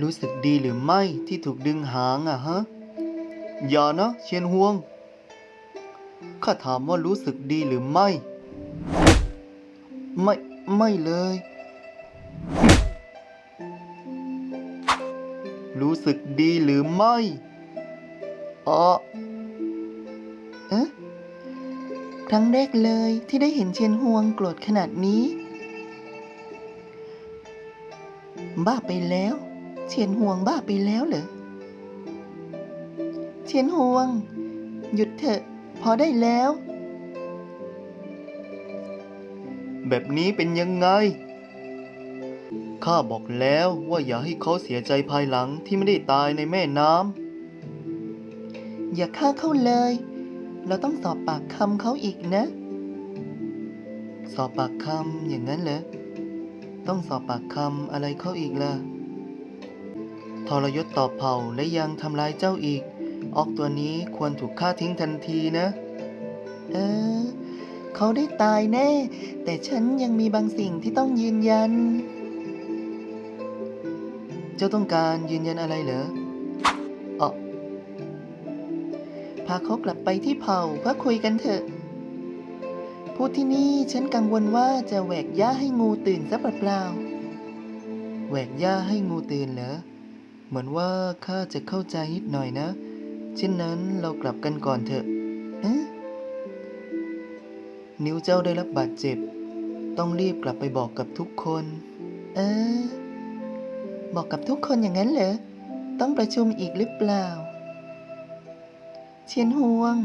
รู้สึกดีหรือไม่ที่ถูกดึงหางอะฮะ อย่านะเชียนฮวง ข้าถามว่ารู้สึกดีหรือไม่ ไม่ ไม่เลย รู้สึกดีหรือไม่อ๋อเอ๊ะครั้งแรกเลยที่ได้เห็นเชียนฮวงโกรธขนาดนี้ บ้าไปแล้วเชียนฮวงบ้าไปแล้วเหรอเชียนฮวง หยุดเถอะ พอได้แล้ว แบบนี้เป็นยังไง ข้าบอกแล้วว่าอย่าให้เขาเสียใจภายหลังที่ไม่ได้ตายในแม่น้อย่าฆ่าเขาเลย เราต้องสอบปากคำเขาอีกนะำสอบปากคำอย่างนั้นเหรอ ต้องสอบปากคำอะไรเขาอีกล่ะ ทรยศต่อเผ่าและยังทำลายเจ้าอีก ออกตัวนี้ควรถูกฆ่าทิ้งทันทีนะ เออ เขาได้ตายแน่ แต่ฉันยังมีบางสิ่งที่ต้องยืนยัน เจ้าต้องการยืนยันอะไรเหรออ๋อพาเขากลับไปที่เผ่าเพื่อคุยกันเถอะ พูดที่นี่ฉันกังวลว่าจะแหวกย่าให้งูตื่นซะเปล่าแหวกหญ้าให้งูตื่นเหรอ เหมือนว่าข้าจะเข้าใจนิดหน่อยนะ เช่นนั้นเรากลับกันก่อนเถอะเอ๊ะนิ้วเจ้าได้รับบาดเจ็บ ต้องรีบกลับไปบอกกับทุกคน เออ บอกกับทุกคนอย่างนั้นเหรอ ต้องประชุมอีกหรือเปล่า เชียนฮวง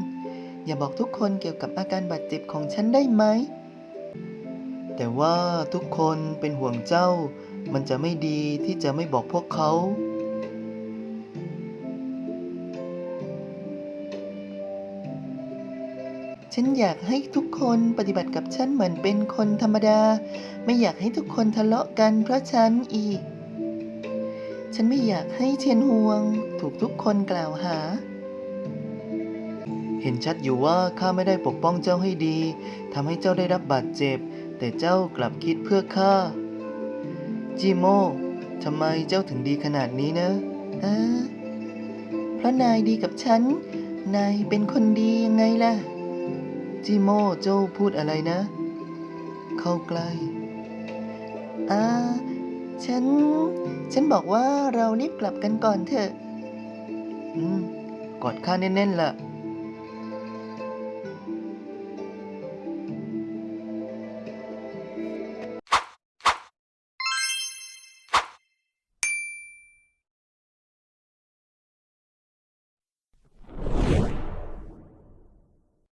อย่าบอกทุกคนเกี่ยวกับอาการบาดเจ็บของฉันได้ไหม แต่ว่าทุกคนเป็นห่วงเจ้า มันจะไม่ดีที่จะไม่บอกพวกเขา ฉันอยากให้ทุกคนปฏิบัติกับฉันเหมือนเป็นคนธรรมดา ไม่อยากให้ทุกคนทะเลาะกันเพราะฉันอีก ฉันไม่อยากให้เชียนฮวง ถูกทุกคนกล่าวหา ห็นชัดอยู่ว่าข้าไม่ได้ปกป้องเจ้าให้ดีทำให้เจ้าได้รับบาดเจ็บ แต่เจ้ากลับคิดเพื่อข้าจิโมทำไมเจ้าถึงดีขนาดนี้นะเออเพราะนายดีกับฉัน นายเป็นคนดียังไงล่ะ จิโมเจ้าพูดอะไรนะ เข้าใกล้อ่าฉัน ฉันบอกว่าเรารีบกลับกันก่อนเถอะ อืม กอดข้าแน่นๆล่ะ